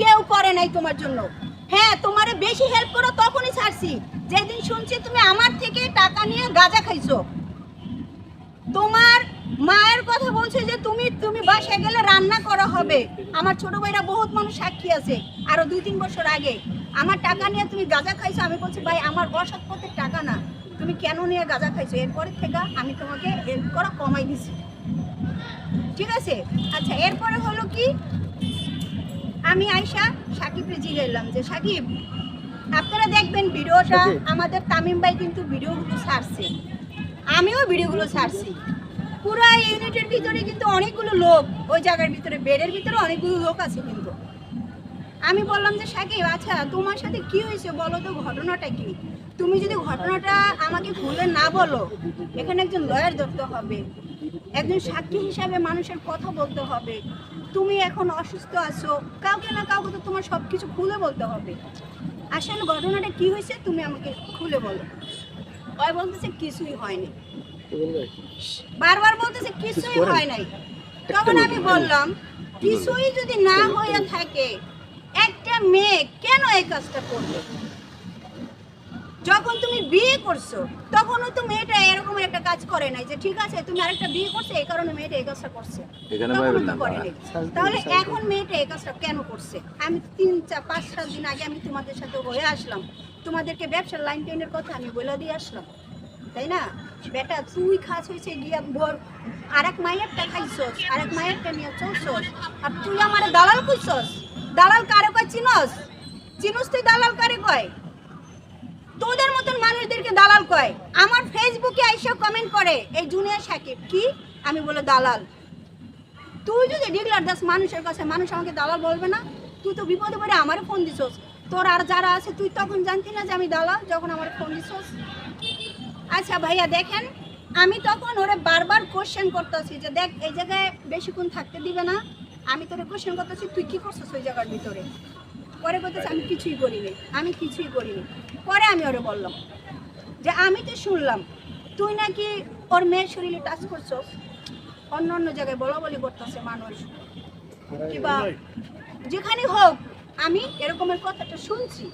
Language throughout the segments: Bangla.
কেউ করে নাই তোমার জন্য। হ্যাঁ তোমারে বেশি হেল্প করো তখনই ছাড়ছি। যেদিন শুনছি তুমি আমার থেকে টাকা নিয়ে গাঁজা খাইছো। তোমার মায়ের কথা বলছে যে তুমি তুমি বাসায় গেলে রান্না করা হবে। আমার ছোট ভাইরা বহুত মানুষ সাক্ষী আছে, আরও দুই তিন বছর আগে। আমার টাকা নিয়ে তুমি গাঁজা খাইছো, আমি বলছি, ভাই, আমার অসৎ পথের টাকা না। তুমি কেন নিয়ে গাঁজা খাইছো? এরপরে থেকে আমি তোমাকে হেল্প করা কমাই দিছি। ঠিক আছে? আচ্ছা এরপরে হলো কি? আমি আয়সা সাকিবকে জিগাইলাম যে সাকিব আপনারা দেখবেন ভিডিওটা আমাদের তামিম ভাই কিন্তু ভিডিওগুলো ছাড়ছে। আমিও ভিডিওগুলো ছাড়ছি। পুরো ইউনিটের ভিতরে কিন্তু অনেকগুলো লোক ওই জায়গার ভিতরে বেডের ভিতরে অনেকগুলো লোক আছে কিন্তু। আমি বললাম যে সাকিব আচ্ছা তোমার সাথে কি হয়েছে বলো তো ঘটনাটা কি? তুমি যদি ঘটনাটা আমাকে ভুলে না বলো এখানে একজন লয়ার ধরতে হবে একজন সাক্ষী হিসাবে মানুষের কথা বলতে হবে তুমি এখন অসুস্থ আছো কাউকে না কাউকে তো তোমার সব কিছু খুলে বলতে হবে। আসলে ঘটনাটা কি হয়েছে তুমি আমাকে খুলে বলো। ওই বলতেছে কিছুই হয়নি। বারবার বলতেছে কিছুই হয় নাই। তখন আমি বললাম কিছুই যদি না হয়ে থাকে একটা মেয়ে কেন এই কাজটা করবে যখন তুমি বিয়ে করছ তখনও তো মেয়েটা এরকম একটা কাজ করে নাই যে ঠিক আছে তুমি আরেকটা বিয়ে করছ এই কারণে মেয়েটা এই কাজটা করছে। এখানে তখনও তো না করে তাহলে এখন মেয়েটা এই কাজটা কেন করছে? আমি তিন চার পাঁচ সাত দিন আগে আমি তোমাদের সাথে হয়ে আসলাম। তোমাদেরকে ব্যবসার লাইন টেনের কথা আমি বলে দিয়ে আসলাম তাই না? বেটা তুই খাস হয়েছে গিয়া বল আরেক মায়েরটা খাইছস আরেক মায়েরটা নিয়ে চলছস আর তুই আমার দালাল কইছস দালাল কারে কয় চিনস? চিনস তুই দালাল কারে কয়? তোদের মতন মানুষদেরকে দালাল কয়। আমার ফেসবুকে আইসা কমেন্ট করে, এই জুনিয়র সাকিব, কি? আমি বলে, দালাল। তুই যদি ডিগলার দাস মানুষের কাছে, মানুষ আমাকে দালাল বলবে না, তুই তো বিপদে পড়ে আমারও ফোন দিছস। তোর আর যারা আছে, তুই তখন জানতি না যে আমি দালাল, যখন আমার ফোন দিছস। আচ্ছা ভাইয়া, দেখেন, আমি তখন ওরে বারবার কোশ্চেন করতেছি যে, দেখ, এই জায়গায় বেশিক্ষণ থাকতে দিবে না। আমি তোরে কোশ্চেন করতেছি, তুই কি করছিস ওই জায়গার ভিতরে? পরে বলতেছে, আমি কিছুই করিনি আমি কিছুই করিনি পরে আমি ওরে বললাম যে, আমি তো শুনলাম, তুই নাকি ওর মেয়ের শরীরে টাচ করছস? অন্য অন্য জায়গায় বলা বলি করতেছে মানুষ। কিবা যেখানে হোক, আমি এরকমের কথাটা শুনছি।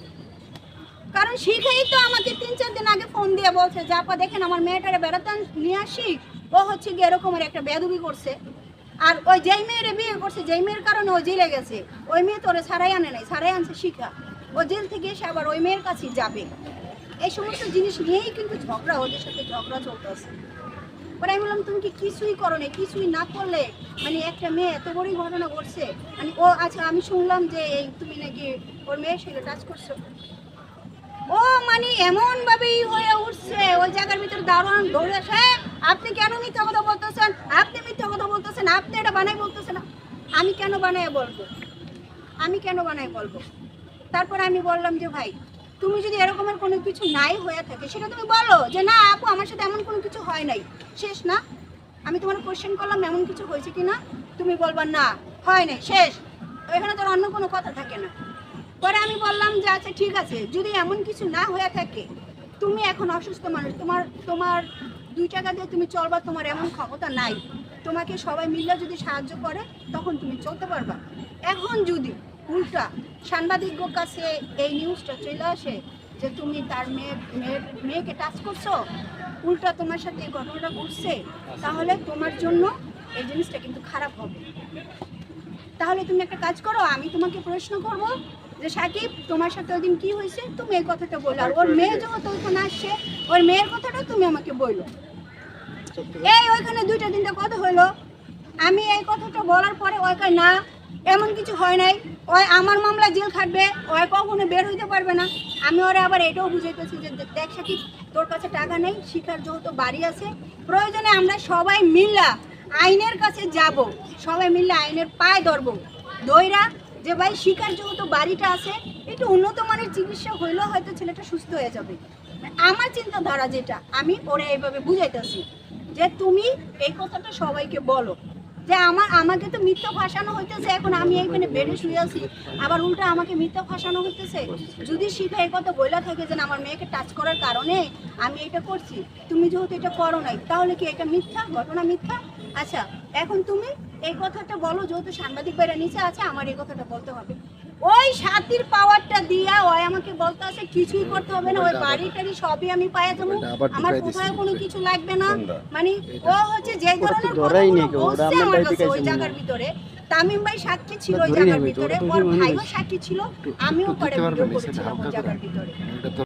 কারণ শিখেই তো আমাকে তিন, চার দিন আগে ফোন দিয়ে বলছে, যে, আপা, দেখেন, আমার মেয়েটারে বেড়াতে নিয়ে আসি, ও হচ্ছে গিয়ে এরকমের একটা বেদবি করছে। আর ওই যেই মেয়েরে বিয়ে করছে যেই মেয়ের কারণে ও জেলে গেছে ওই মেয়ে তোরে ছাড়াই আনে নাই ছাড়াই আনছে শিখা ও জেল থেকে এসে আবার ওই মেয়ের কাছে যাবে। এই সমস্ত জিনিস নিয়েই কিন্তু ঝগড়া ওদের সাথে ঝগড়া চলতেছে পরে আমি বললাম তুমি কি কিছুই করো না কিছুই না করলে মানে একটা মেয়ে এত বড়ই ঘটনা ঘটছে মানে ও আচ্ছা আমি শুনলাম যে এই তুমি নাকি ওর মেয়ের সাথে টাচ করছ। ও মানে এমন ভাবেই হয়ে উঠছে ওই জায়গার ভিতরে দারোয়ান দৌড়ে আসে "হ্যাঁ, আপনি কেন মিথ্যা কথা বলতেছেন আপনি মিথ্যা কথা বলতেছেন আপনি এটা বানাই বলতেছেন আমি কেন বানাই বলব? আমি কেন বানাই বলব? তারপর আমি বললাম যে, ভাই, তুমি যদি এরকমের কোনো কিছু নাই হয়ে থাকে, সেটা তুমি বলো যে, না, আপু, আমার সাথে এমন কোনো কিছু হয় নাই। শেষ না। আমি তোমার কোশ্চেন করলাম, এমন কিছু হয়েছে কি না তুমি বলবা, না, হয় নাই, শেষ। এখানে তোর অন্য কোনো কথা থাকে না। পরে আমি বললাম যে আচ্ছা ঠিক আছে। যদি এমন কিছু না হয়ে থাকে, তুমি এখন অসুস্থ মানুষ, তোমার তোমার দুই টাকা দিয়ে তুমি চলবা, তোমার এমন ক্ষমতা নাই। তোমাকে সবাই মিলে যদি সাহায্য করে তখন তুমি চলতে পারবা। এখন যদি উল্টা সাংবাদিকদের কাছে এই নিউজটা চলে আসে যে তুমি তার মেয়ে মেয়ের মেয়েকে টাচ করছ উল্টা তোমার সাথে এই ঘটনাটা ঘটছে তাহলে তোমার জন্য এই জিনিসটা কিন্তু খারাপ হবে। তাহলে তুমি একটা কাজ করো আমি তোমাকে প্রশ্ন করব যে সাকিব তোমার সাথে ওই দিন কি হয়েছে? তুমি এই কথাটা বলো। আর ওর মেয়ে যখন ওইখানে আসছে ওর মেয়ের কথাটা তুমি আমাকে বলল এই ওইখানে দুইটা তিনটা কথা হলো। আমি এই কথাটা বলার পরে ওইখানে না, এমন কিছু হয় নাই। ওই আমার মামলা জেল খাটবে, ওই কখনো বের হইতে পারবে না। আমি ওরা আবার এটাও বুঝাইতেছি যে, দেখ সাকিব তোর কাছে টাকা নেই, শিখার যেহেতু বাড়ি আছে। প্রয়োজনে আমরা সবাই মিল্লা আইনের কাছে যাব। সবাই মিললে আইনের পায়ে ধরবো। দইরা, যে ভাই শিকার যেহেতু বাড়িটা আছে, একটু উন্নত মানের চিকিৎসা হইলেও হয়তো ছেলেটা সুস্থ হয়ে যাবে। আমার চিন্তাধারা যেটা, আমি ওরা এইভাবে বুঝাইতেছি। যে তুমি এই কথাটা সবাইকে বলো। যে আমার, আমাকে তো মিথ্যা ফাঁসানো হইতেছে, এখন আমি এইখানে বেডে শুয়ে আছি। আবার উল্টা আমাকে মিথ্যা ফাঁসানো হইতেছে। যদি শিখা এই কথা বলে থাকে যে আমার মেয়েকে টাচ করার কারণে আমি এটা করছি, তুমি যেহেতু এটা করো নাই, তাহলে কি এটা মিথ্যা? ঘটনা মিথ্যা? আচ্ছা এখন তুমি এই কথাটা বলো, যেহেতু সাংবাদিক বাইরা নিচে আছে, আমার এই কথাটা বলতে হবে। ওই সাথীর পাওয়ারটা দিয়া ওই আমাকে বলতে আছে কিছুই করতে হবে না ওই বাড়ি টাড়ি সবই আমি পাইয়া যাব আমার কোথাও কোনো কিছু লাগবে না। মানে ও হচ্ছে যে ধরনের বলছে আমরা কাছে ওই জায়গার ভিতরে। তামিম ভাই সাক্ষী ছিল ওই জায়গার ভিতরে ওর। ভাইও সাক্ষী ছিল আমিও পরে ভিতরে ভিডিও করেছিলাম ওই জায়গার ভিতরে।